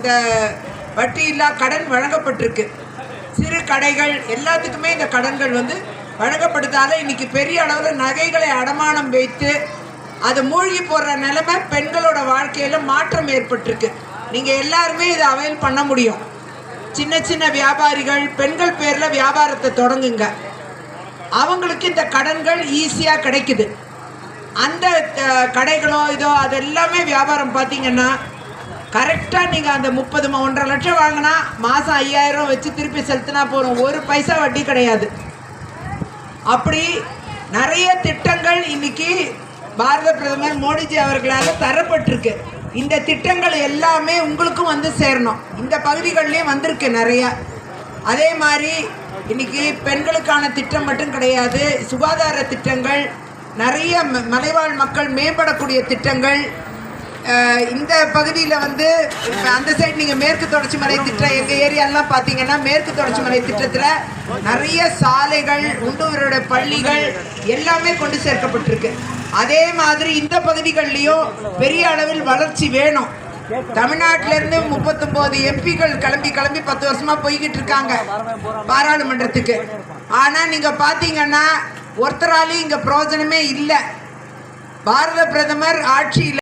இந்த வட்டி இல்லா கடன் வழங்கப்பட்டிருக்கு. சிறு கடைகள் எல்லாத்துக்குமே இந்த கடன்கள் வந்து வழங்கப்படுதால இன்னைக்கு பெரிய அளவில் நகைகளை அடமானம் வைத்து அது மூழ்கி போடுற நிலைமை பெண்களோட வாழ்க்கையில் மாற்றம் ஏற்பட்டிருக்கு. நீங்கள் எல்லாருமே இதை அவைல் பண்ண முடியும். சின்ன சின்ன வியாபாரிகள் பெண்கள் பேரில் வியாபாரத்தை தொடங்குங்க. அவங்களுக்கு இந்த கடன்கள் ஈஸியாக கிடைக்குது. அந்த கடைகளோ இதோ அதெல்லாமே வியாபாரம் பார்த்தீங்கன்னா கரெக்டாக நீங்கள் அந்த முப்பது ஒன்றரை லட்சம் வாங்கினா மாதம் ஐயாயிரம் வச்சு திருப்பி செலுத்தினா போகிறோம் ஒரு பைசா வட்டி கிடையாது. அப்படி நிறைய திட்டங்கள் இன்னைக்கு பாரத பிரதமர் மோடிஜி அவர்களால் தரப்பட்டிருக்கு. இந்த திட்டங்கள் எல்லாமே உங்களுக்கும் வந்து சேரணும். இந்த பகுதிகள்லேயும் வந்திருக்கு நிறையா. அதே மாதிரி இன்னைக்கு பெண்களுக்கான திட்டம் மட்டும் கிடையாது. சுகாதார திட்டங்கள் நிறைய ம- மலைவாழ் மக்கள் மேம்படக்கூடிய திட்டங்கள் இந்த பகுதியில் வந்து இப்போ அந்த சைடு நீங்கள் மேற்கு தொடர்ச்சி மலை திட்டம் எங்கள் ஏரியாலாம் பார்த்தீங்கன்னா மேற்கு தொடர்ச்சி மலை திட்டத்தில் நிறைய சாலைகள் உண்டூரோட பள்ளிகள் எல்லாமே கொண்டு சேர்க்கப்பட்டிருக்கு. அதே மாதிரி இந்த பகுதிகள்லையும் பெரிய அளவில் வளர்ச்சி வேணும். தமிழ்நாட்டிலேருந்து முப்பத்தொம்போது எம்பிகள் எம்பிக்கள் கிளம்பி கிளம்பி பத்து வருஷமா போய்கிட்டு இருக்காங்க பாராளுமன்றத்துக்கு. ஆனால் நீங்கள் பார்த்தீங்கன்னா ஒருத்தராலையும் இங்கே பிரயோஜனமே இல்லை. பாரத பிரதமர் ஆட்சியில்